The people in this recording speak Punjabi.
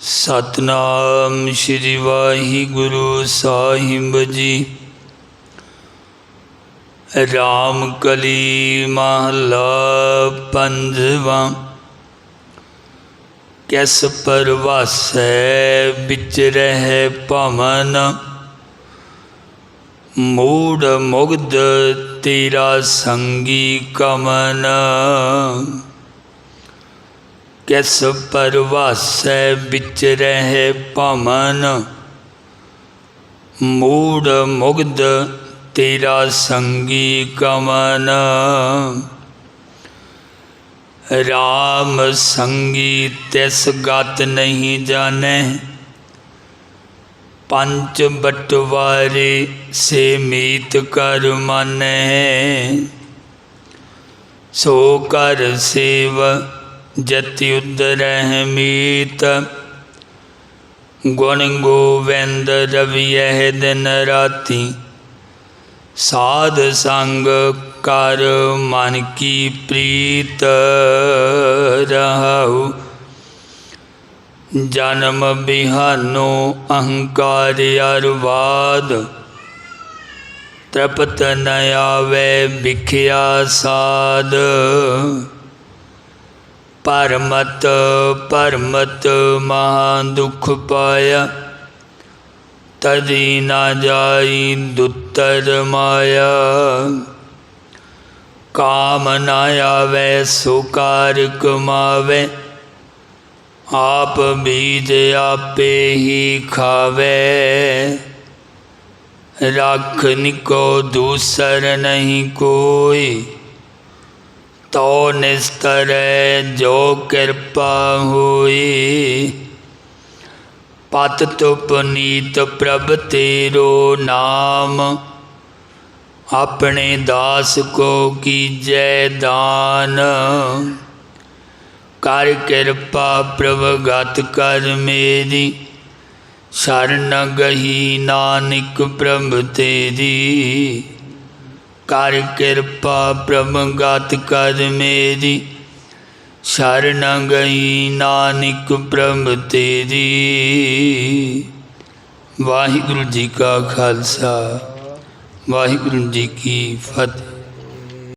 ਸਤਨਾਮ ਸ਼੍ਰੀ ਵਾਹਿਗੁਰੂ ਸਾਹਿਬ ਜੀ। ਰਾਮ ਕਲੀ ਮਹਲਾ ਪੰਜਵਾ। ਕਿਸ ਪਰਵਾਸੈ ਵਿੱਚ ਰਹਿ ਭਵਨ? ਮੂੜ ਮੁਗਧ ਤੇਰਾ ਸੰਗੀ ਕਮਨ। ਕਿਸ ਪਰਵਾਸੈ ਵਿੱਚ ਰਹੇ ਭਵਨ? ਮੂੜ ਮੁਗਧ ਤੇਰਾ ਸੰਗੀ ਕਮਨ ਰਾਮ ਸੰਗੀ ਤਿਸ ਗਤ ਨਹੀਂ ਜਾਣੈ। ਪੰਜ ਬਟਵਾਰੇ ਸੇ ਮੀਤ ਕਰ ਮਾਨੈ। ਸੋ ਕਰ ਸੇਵ ਜਤੀ ਉਦਰਹਿ ਗੁਣ ਗੋਵਿੰਦ ਰਵਿਯ ਦਿਨ ਰਾਤੀ ਸਾਧ ਸੰਗ ਕਰ ਮਨ ਕੀ ਪ੍ਰੀਤ ਰਹਾਉ। ਜਨਮ ਬਿਹਾਨੋ ਅਹੰਕਾਰ ਅਰਵਾਦ, ਤ੍ਰਪਤ ਨ ਆਵੇ ਵਿਖਿਆ ਸਾਧ। ਪਰਮਤ ਪਰਮਤ ਮਹਾ ਦੁਖ ਪਾਇਆ। ਤਦੀ ਨਾ ਜਾਈ ਦੁੱਤਰ ਮਾਇਆ। ਕਾਮ ਨਾ ਆਵੇ, ਸੁਕਾਰ ਕਮਾਵੇ। ਆਪ ਬੀਜ ਆਪੇ ਹੀ ਖਾਵੇ। ਰੱਖ ਨਿਕੋ ਦੂਸਰ ਨਹੀਂ ਕੋਈ। ਤੋ ਨਿਸਤਰ ਜੋ ਕਿਰਪਾ ਹੋਈ। ਪਤ ਤੁਪ ਨੀਤ ਪ੍ਰਭ ਤੇਰੋ ਨਾਮ। ਆਪਣੇ ਦਾਸ ਕੋ ਕੀਜੈ ਦਾਨ। ਕਰ ਕਿਰਪਾ ਪ੍ਰਭ ਗਤ ਕਰ ਮੇਰੀ। ਸ਼ਰਨ ਗਹੀ ਨਾਨਕ ਪ੍ਰਭ ਤੇਰੀ। ਕਰ ਕਿਰਪਾ ਪ੍ਰਭ ਗਤ ਕਰ ਮੇਰੀ ਸ਼ਰਨ ਗਈ ਨਾਨਕ ਪ੍ਰਭ ਤੇਰੀ। ਵਾਹਿਗੁਰੂ ਜੀ ਕਾ ਖਾਲਸਾ, ਵਾਹਿਗੁਰੂ ਜੀ ਕੀ ਫਤਿਹ।